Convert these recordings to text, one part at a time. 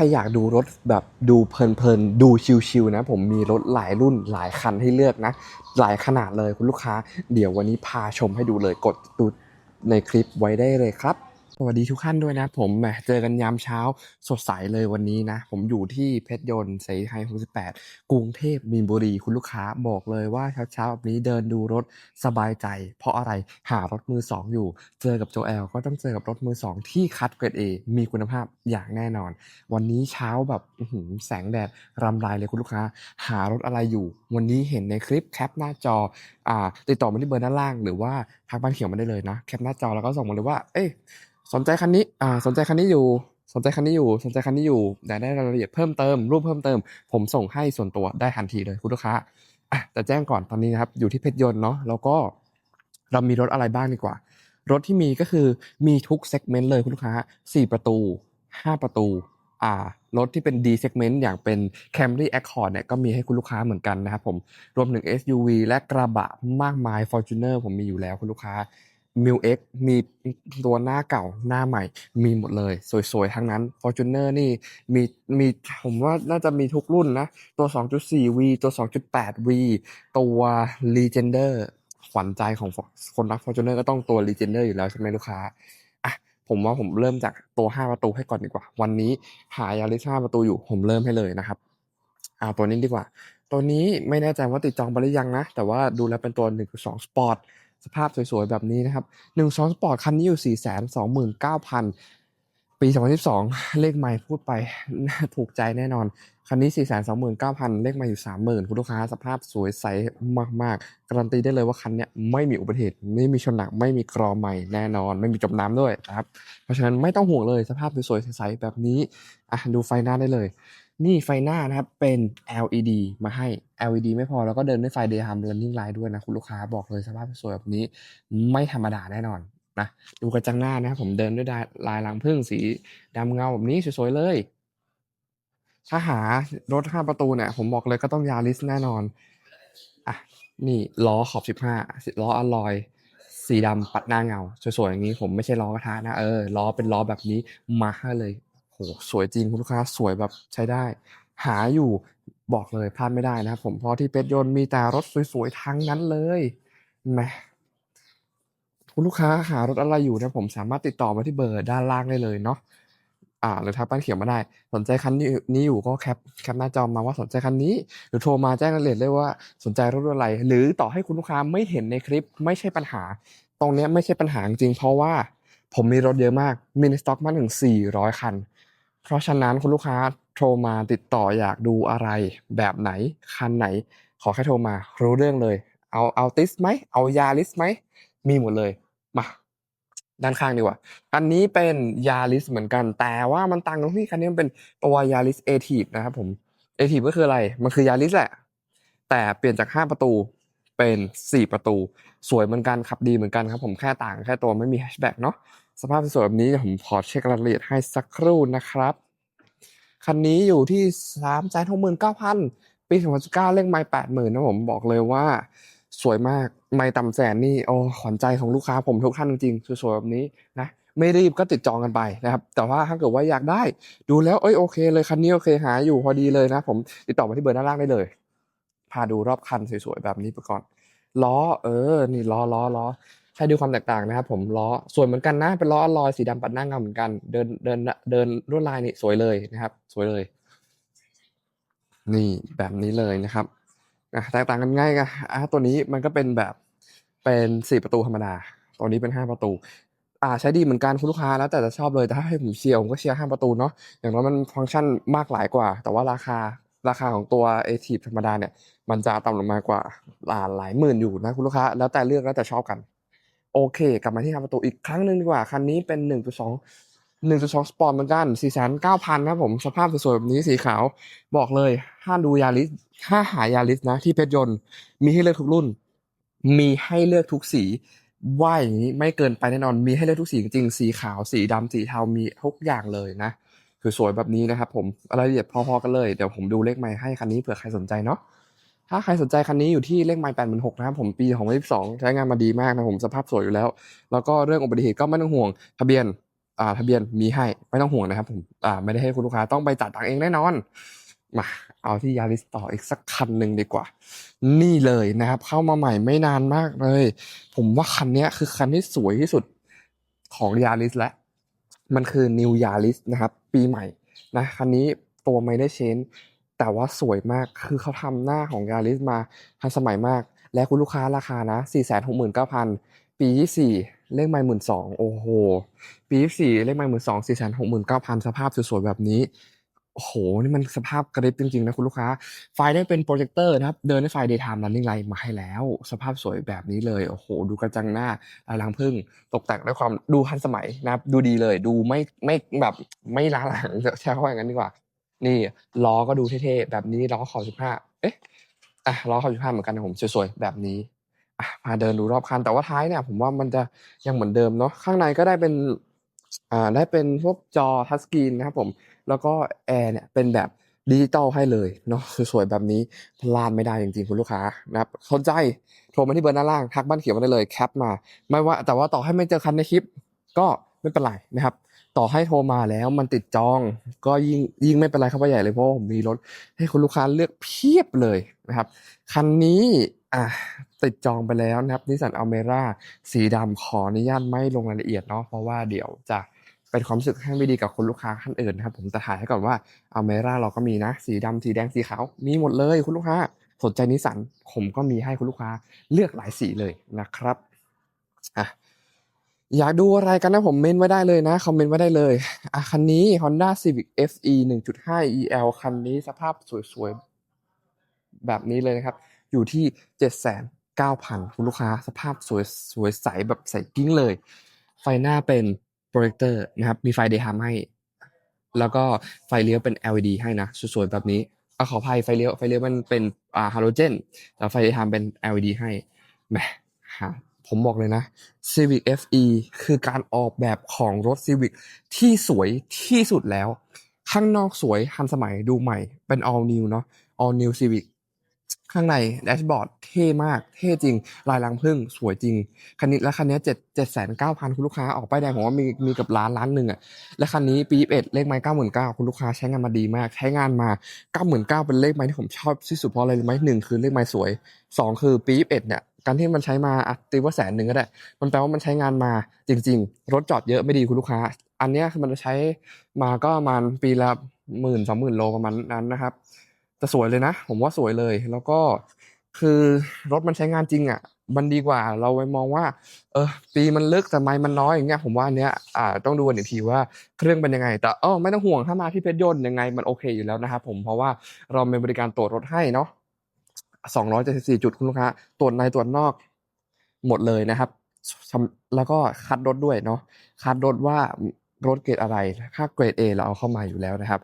รอยากดูรถแบบดูเพลินๆ ดูชิลๆนะ ผมมีรถหลายรุ่นหลายคันให้เลือกนะ หลายขนาดเลยคุณลูกค้า เดี๋ยววันนี้พาชมให้ดูเลยกดดูในคลิปไว้ได้เลยครับ สวัสดีทุกท่านด้วยนะ ผมแหมเจอกันยามเช้าสดใสเลยวันนี้นะ ผมอยู่ที่เพชรยนต์สายไฮ68 กรุงเทพมีนบุรีคุณลูกค้าบอกเลยว่าเช้าๆแบบนี้เดินดูรถสบายใจ เพราะอะไรหารถมือสองอยู่ เจอกับโจแอลก็ต้องเจอกับรถมือสองที่คัดเกรด A มีคุณภาพอย่างแน่นอน วันนี้เช้าแบบแสงแดดรำไรเลยคุณลูกค้า หารถอะไรอยู่ วันนี้เห็นในคลิปแคปหน้าจออ่าติดต่อมาที่เบอร์ด้านล่าง หรือว่าทักบ้านเขียวมาได้เลยนะแคปหน้าจอแล้วก็ส่งมาเลยว่าเอ้ย สนใจคันนี้อ่าสนใจคันนี้อยู่ สนใจคันนี้อยู่ สนใจคันนี้อยู่แต่ได้รายละเอียดเพิ่มเติมรูปเพิ่มเติม ผมส่งให้ส่วนตัวได้ทันทีเลยคุณลูกค้าอะแต่แจ้งก่อนตอนนี้นะครับอยู่ที่เพชรยนต์เนาะแล้วก็เรามีรถอะไรบ้างดีกว่า รถที่มีก็คือมีทุกเซกเมนต์เลยคุณลูกค้า 4 ประตู 5 ประตูอ่ารถที่เป็น D segment อย่างเป็น Camry Accord เนี่ยก็มีให้คุณลูกค้าเหมือนกันนะครับผมรวมถึง SUV และกระบะมากมาย Fortuner ผมมีอยู่แล้วคุณลูกค้า m i l X มีตัวหน้าเก่าหน้าใหม่ มีหมดเลย สวยๆ ทั้งนั้น Fortuner นี่มีมีผมว่าน่าจะมีทุกรุ่นนะ ตัว 2.4V ตัว 2.8V ตัว Legender ขวัญใจของคนรัก Fortuner ก็ต้องตัว Legender อยู่แล้วใช่ไหมลูกค้าอะผมว่าผมเริ่มจากตัว 5 ประตูให้ก่อนดีกว่า วันนี้หายาริส5ประตูอยู่ผมเริ่มให้เลยนะครับอ่าตัวนี้ดีกว่า ตัวนี้ไม่แน่ใจว่าติดจองไปหรือยังนะ แต่ว่าดูแล้วเป็นตัว 1.2 Sport สภาพสวยๆ แบบนี้นะครับ1.2 Sport คันนี้อยู่ 429,000 ปี 2022เลขไม่พูดไปถูกใจแน่นอน คันนี้ 429,000 เลขไม่อยู่ 30,000 คุณลูกค้าสภาพสวยใสมากๆ การันตีได้เลยว่าคันเนี้ยไม่มีอุบัติเหตุ ไม่มีชนหนัก ไม่มีกรอใหม่แน่นอน ไม่มีจมน้ำด้วยนะครับ เพราะฉะนั้นไม่ต้องห่วงเลยสภาพสวยๆ ใสๆแบบนี้อะดูไฟหน้าได้เลย นี่ไฟหน้านะครับเป็น LED มาให้ LED ไม่พอแล้วก็เดินด้วยไฟ Daytime Running Light ด้วยนะคุณลูกค้าบอกเลยสภาพสวยแบบนี้ไม่ธรรมดาแน่นอนนะดูกระจังหน้านะครับผมเดินด้วยลายลังผึ้งสีดำเงาแบบนี้สวยๆเลยถ้าหารถ5ประตูเนี่ยผมบอกเลยก็ต้องยาริสแน่นอนอะนี่ล้อขอบ15ล้ออลลอยสีดำปัดหน้าเงา สวยๆอย่างนี้ผมไม่ใช่ล้อกระทะนะเออล้อเป็นล้อแบบนี้มาให้เลย หสวยจริงคุณลูกค้าสวยแบบใช้ได้ หาอยู่บอกเลยพลาดไม่ได้นะครับผมเพราะที่เพชรยนต์มีแต่รถสวยๆทั้งนั้นเลยแหมคุณลูกค้าหารถอะไรอยู่นี่ยผมสามารถติดต่อมาที่เบอร์ด้านล่างได้เลยเนาะอ่าหรือทักบ้านเขียวมาได้ สนใจคันนี้นี้อยู่ก็แคปแคปหน้าจอมาว่าสนใจคันนี้ หรือโทรมาแจ้งรายละเอียดเลยว่าสนใจรถอะไร หรือต่อให้คุณลูกค้าไม่เห็นในคลิปไม่ใช่ปัญหา ตรงนี้ไม่ใช่ปัญหาจริงเพราะว่าผมมีรถเยอะมากมีในสต็อกมากถึง400 คัน เพราะฉะนั้นคุณลูกค้าโทรมาติดต่ออยากดูอะไร แบบไหนคันไหน ขอแค่โทรมารู้เรื่องเลย เอาเอาติสไหมเอายาริสไหมมีหมดเลยมาด้านข้างดีกว่า อันนี้เป็นยาริสเหมือนกัน แต่ว่ามันต่างตรงที่คันนี้มันเป็นตัวยาริสเอทีฟนะครับผมเอทีฟก็คืออะไร มันคือยาริสแหละ แต่เปลี่ยนจาก 5 ประตูเป็น 4 ประตู สวยเหมือนกันขับดีเหมือนกันครับผมแค่ต่างแค่ตัวไม่มีแฮชแบ็กเนาะ สภาพสวยแบบนี้ผมขอเช็ครายละเอียดให้สักครู่นะครับ คันนี้อยู่ที่สามแสนหกหมื่นเก้าพันปีสองพันสิบเก้าเลขไม่แปดหมื่นนะผมบอกเลยว่า สวยมากไม่ต่ำแสนนี่โอ้ขวัญใจของลูกค้าผมทุกท่านจริงๆสวยๆแบบนี้นะไม่รีบก็ติดจองกันไปนะครับ แต่ว่าถ้าเกิดว่าอยากได้ ดูแล้วเอ้ยโอเคเลยคันนี้โอเคหาอยู่พอดีเลยนะ ผมติดต่อมาที่เบอร์ด้านล่างได้เลย พาดูรอบคันสวยๆแบบนี้ไปก่อนล้อเออ นี่ล้อล้อล้อ ให้ดูความแตกต่างนะครับ ผมล้อสวยเหมือนกันนะเป็นล้ออลลอยสีดำปัดหน้าเงาเหมือนกัน เดินเดินเดินลวดลายนี่สวยเลยนะครับ สวยเลย นี่แบบนี้เลยนะครับอะแตกต่างกันง่ายกันอะตัวนี้มันก็เป็นแบบเป็นสี่ประตูธรรมดา ตัวนี้เป็นห้าประตูอ่าใช้ดีเหมือนกันคุณลูกค้าแล้วแต่จะชอบเลยแต่ถ้าให้ผมเชียร์ผมก็เชียร์ห้าประตูเนาะอย่างน้อยมันฟังก์ชันมากหลายกว่า แต่ว่าราคาราคาของตัวเอทีธรรมดาเนี่ย มันจะต่ำลงมากว่าหลายหมื่นอยู่นะคุณลูกค้า แล้วแต่เลือกแล้วแต่ชอบกัน โอเค กลับมาที่ห้าประตูอีกครั้งหนึ่งดีกว่า คันนี้เป็นหนึ่งจุดสองหนึ่งจุดสองสปอร์ตเหมือนกันสี่แสนเก้าพันนะผม สภาพสวยๆแบบนี้สีขาว บอกเลยถ้าดูยาริสถ้าหายาริสนะ ที่เพชรยนต์ มีให้เลือกทุกรุ่น มีให้เลือกทุกสีว่าอย่างนี้ไม่เกินไปแน่นอน มีให้เลือกทุกสีจริงๆสีขาว สีดำสีเทา มีทุกอย่างเลยนะคือสวยแบบนี้นะครับผม รายละเอียดพอๆกันเลย เดี๋ยวผมดูเลขไมล์ให้คันนี้เผื่อใครสนใจเนาะ ถ้าใครสนใจคันนี้อยู่ที่เลขไมล์แปดหมื่นหกนะครับผมปีของยี่สิบสองใช้งานมาดีมากนะผมสภาพสวยอยู่แล้ว แล้วก็เรื่องอุบัติเหตุก็ไม่ต้องห่วง ทะเบียนอ่าทะเบียนมีให้ไม่ต้องห่วงนะครับผมอ่าไม่ได้ให้คุณลูกค้าต้องไปจ่ายตังค์เองแน่นอนมาเอาที่ยาริสต่ออีกสักคันหนึ่งดีกว่า นี่เลยนะครับ เข้ามาใหม่ไม่นานมากเลย ผมว่าคันนี้คือคันที่สวยที่สุดของยาริสและ มันคือ New Yaris นะครับ ปีใหม่นะคันนี้ตัวไม่ได้เชน แต่ว่าสวยมากคือเขาทำหน้าของ Yaris มาทันสมัยมาก และคุณลูกค้าราคานะ 469,000 ปี 24 เลขไม่หมื่นสองโอ้โห ปี 24 เลขไม่หมื่นสอง469,000สภาพสวยๆแบบนี้โอ้โห นี่มันสภาพกระดิบจริงๆนะคุณลูกค้า ไฟได้เป็นโปรเจคเตอร์นะครับ เดินด้วยไฟ daytime running light มาให้แล้ว สภาพสวยแบบนี้เลย โอ้โห ดูกระจังหน้าลายรังผึ้งตกแต่งด้วยความดูทันสมัยนะครับ ดูดีเลย ดูไม่ไม่แบบไม่ล้าหลังใช้คำว่าอย่างนั้นดีกว่า นี่ล้อก็ดูเท่ๆแบบนี้ล้อขอบ15เอ๊ะอะล้อขอบ15เหมือนกันนะผมสวยๆแบบนี้อะมาเดินดูรอบคันแต่ว่าท้ายเนี่ยผมว่ามันจะยังเหมือนเดิมเนาะข้างในก็ได้เป็นอ่าได้เป็นพวกจอทัชสกรีนนะครับผมแล้วก็แอร์เนี่ยเป็นแบบดิจิตอลให้เลยเนาะสวยๆแบบนี้พลาดไม่ได้จริงๆคุณลูกค้านะครับสนใจโทรมาที่เบอร์ด้านล่างทักบ้านเขียวมาได้เลยแคปมา ไม่ว่าแต่ว่าต่อให้ไม่เจอคันในคลิป ก็ไม่เป็นไรนะครับ ต่อให้โทรมาแล้วมันติดจอง ก็ยิ่งยิ่งไม่เป็นไรครับว่าใหญ่เลยเพราะผมมีรถให้คุณลูกค้าเลือกเพียบเลยนะครับ คันนี้อะติดจองไปแล้วนะครับนิสสันอัลเมร่าสีดำขออนุญาตไม่ลงรายละเอียดเนาะเพราะว่าเดี๋ยวจะเป็นความรู้สึกให้ไม่ดีกับคนลูกค้าท่านอื่นนะครับ ผมจะถ่ายให้ก่อนว่าอัลเมร่าเราก็มีนะ สีดำสีแดงสีขาวมีหมดเลยคุณลูกค้าสนใจนิสสันผมก็มีให้คุณลูกค้าเลือกหลายสีเลยนะครับอะ อยากดูอะไรกันนะผมเมนไว้ได้เลยนะ คอมเมนต์ไว้ได้เลยอะคันนี้ Honda Civic FE 1.5 EL คันนี้สภาพสวยๆ แบบนี้เลยนะครับ อยู่ที่ 7,900คุณลูกค้า สภาพสวยสวยใสแบบใสกิ้งเลย ไฟหน้าเป็นโปรเจคเตอร์นะครับ มีไฟ daytime ให้ แล้วก็ไฟเลี้ยวเป็น LED ให้นะ สวยๆ แบบนี้เอาขออภัยไฟเลี้ยวไฟเลี้ยวมันเป็นอ่าฮาโลเจนแต่ไฟ daytime เป็น LED ให้แหมหา ผมบอกเลยนะ Civic FE คือการออกแบบของรถ Civic ที่สวยที่สุดแล้ว ข้างนอกสวยทันสมัยดูใหม่เป็น all new เนาะ all new Civic ข้างในแดชบอร์ดเท่มาก เท่จริง ลายรังผึ้งสวยจริง คันนี้และคันนี้เจ็ดเจ็ดแสนเก้าพันคุณลูกค้าออกป้ายแดงผมว่ามีมีเกับล้านล้านหนึ่งอะและคันนี้ปีเอ็ดเลขไม้เก้าหมื่นเก้าคุณลูกค้าใช้งานมาดีมาก ใช้งานมาเก้าหมื่นเก้าเป็นเลขไม้ที่ผมชอบที่สุดเพราะอะไรรู้ไหมหนึ่งคือเลขไม้สวยสองคือปีเอ็ดเนี่ย การที่มันใช้มาอะตีว่าแสนหนึ่งก็ได้ มันแปลว่ามันใช้งานมาจริง ๆ รถจอดเยอะไม่ดีคุณลูกค้า อันเนี้ยคือมันใช้มาก็ประมาณปีละหมื่นสองหมื่นโลประมาณนั้นนะครับแต่สวยเลยนะ ผมว่าสวยเลย แล้วก็คือรถมันใช้งานจริงอะ มันดีกว่าเราไปมองว่า เออปีมันลึกแต่ไม้มันน้อยอย่างเงี้ยผมว่าอันเนี้ยอ่าต้องดูกันอีกทีว่าเครื่องเป็นยังไง แต่เออไม่ต้องห่วงถ้ามาที่เพชรยนต์ยังไงมันโอเคอยู่แล้วนะครับผมเพราะว่าเรามีบริการตรวจรถให้เนาะ 274 จุดคุณลูกค้าตรวจในตรวจนอกหมดเลยนะครับ แล้วก็คัดรถด้วยเนาะคัดรถว่ารถเกรดอะไรถ้าเกรด A เราเอาเข้ามาอยู่แล้วนะครับ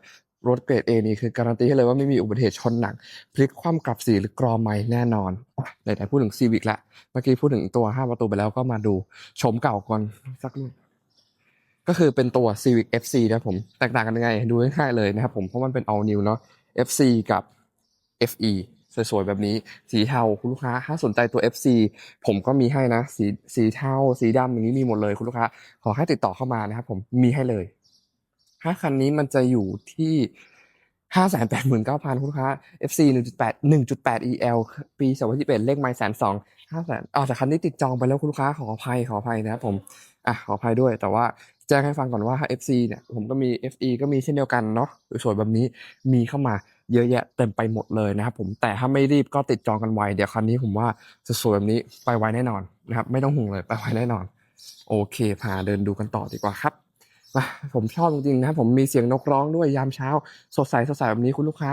รถเกรด A นี่คือการันตีให้เลยว่าไม่มีอุบัติเหตุชนหนัก พลิกคว่ำกลับสีหรือกรอไม้แน่นอนไหนๆพูดถึง Civic ละเมื่อกี้พูดถึงตัว 5 ประตูไปแล้วก็มาดูโฉมเก่าก่อนสักนิดก็คือเป็นตัว Civic FC นะผม แตกต่างกันยังไง ดูง่ายๆเลยนะครับผม เพราะมันเป็น all new เนาะ FC กับ FE สวยๆแบบนี้ สีเทาคุณลูกค้า ถ้าสนใจตัว FC ผมก็มีให้นะ สีสีเทาสีดำอย่างนี้มีหมดเลยคุณลูกค้า ขอให้ติดต่อเข้ามานะครับผมมีให้เลยถ้าคันนี้มันจะอยู่ที่ห้าแสนแปดหมื่นเก้าพันคุณลูกค้า FC หนึ่งจุดแปดหนึ่งจุดแปด EL ปีสองพันยี่สิบเอ็ดเลขไมล์แสนสองห้าแสนอ๋อแต่คันนี้ติดจองไปแล้วคุณลูกค้าขออภัยขออภัยนะครับผมอะขออภัยด้วย แต่ว่าแจ้งให้ฟังก่อนว่า FC เนี่ยผมก็มี FE ก็มีเช่นเดียวกันเนาะสวยๆแบบนี้มีเข้ามา เยอะแยะเต็มไปหมดเลยนะครับผมแต่ถ้าไม่รีบก็ติดจองกันไวเดี๋ยวครั้งนี้ผมว่าจะสวยแบบนี้ไปไวแน่นอนนะครับไม่ต้องห่วงเลยไปไวแน่นอน โอเคพาเดินดูกันต่อดีกว่าครับมาผมชอบจริงๆนะครับผมมีเสียงนกร้องด้วยยามเช้า สดใสสดใสแบบนี้คุณลูกค้า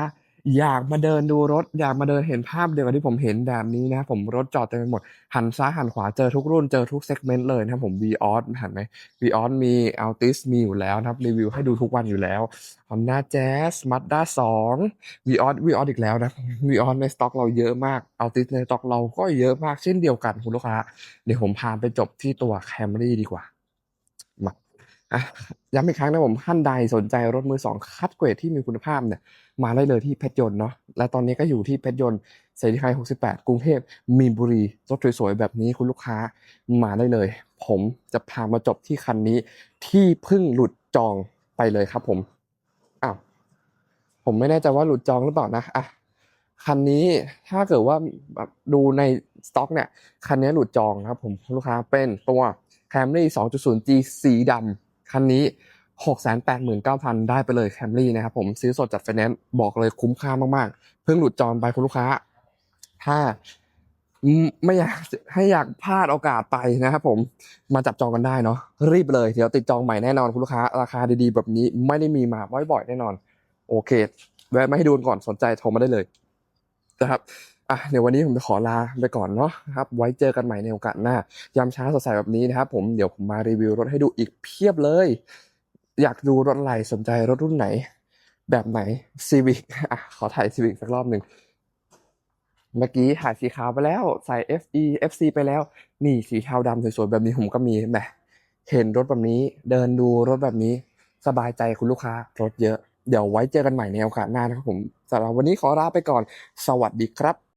อยากมาเดินดูรถ อยากมาเดินเห็นภาพเดียวกับที่ผมเห็นแบบนี้นะครับผมรถจอดเต็มไปหมด หันซ้ายหันขวาเจอทุกรุ่นเจอทุกเซกเมนต์เลยนะครับผม v ีออสเห็นไหม v ีออสมี Altis มีอยู่แล้วนะครับรีวิวให้ดูทุกวันอยู่แล้ว Honda Jazz Mazda 2 v ีออส v ีออสอีกแล้วนะ v ีออสในสต็อกเราเยอะมาก Altis ในสต็อกเราก็เยอะมากเช่นเดียวกันคุณลูกค้าเดี๋ยวผมพาไปจบที่ตัว Camry ดีกว่า อะย้ำอีกครั้งนะผมท่านใดสนใจรถมือสองคัดเกรดที่มีคุณภาพเนี่ยมาได้เลยที่เพชรยนต์เนาะและตอนนี้ก็อยู่ที่เพชรยนต์เสรีไทย68 กรุงเทพมีนบุรีรถสวยๆแบบนี้คุณลูกค้ามาได้เลย ผมจะพามาจบที่คันนี้ที่เพิ่งหลุดจองไปเลยครับผมอ้าวผมไม่แน่ใจว่าหลุดจองหรือเปล่านะอะคันนี้ถ้าเกิดว่าแบบดูในสต็อกเนี่ยคันนี้หลุดจองนะครับผมลูกค้าเป็นตัว Camry 2.0G สีดำ คันนี้ 689,000 ได้ไปเลย Camry นะครับผมซื้อสดจัดไฟแนนซ์บอกเลยคุ้มค่ามากๆ เพิ่งหลุดจองไปคุณลูกค้า ถ้าไม่อยากให้อยากพลาดโอกาสไปนะครับผมมาจับจองกันได้เนาะรีบเลยเดี๋ยวติดจองใหม่แน่นอนคุณลูกค้า ราคาดีๆ แบบนี้ไม่ได้มีมาบ่อยๆแน่นอน โอเค แวะมาให้ดูก่อนสนใจโทรมาได้เลยนะครับ อะเดี๋ยววันนี้ผมจะขอลาไปก่อนเนาะครับ ไว้เจอกันใหม่ในโอกาสหน้ายามเช้าสดใสแบบนี้นะครับ ผมเดี๋ยวผมมารีวิวรถให้ดูอีกเพียบเลย อยากดูรถอะไรสนใจรถรุ่นไหน แบบไหน Civic อะขอถ่าย Civic สักรอบหนึ่งเมื่อกี้ถ่ายสีขาวไปแล้ว ใส่ FE FC ไปแล้ว นี่สีเทาดำสวยๆแบบนี้ผมก็มีแหมเห็นรถแบบนี้ เดินดูรถแบบนี้ สบายใจคุณลูกค้ารถเยอะ เดี๋ยวไว้เจอกันใหม่ในโอกาสหน้านะครับผมสำหรับวันนี้ขอลาไปก่อน สวัสดีครับ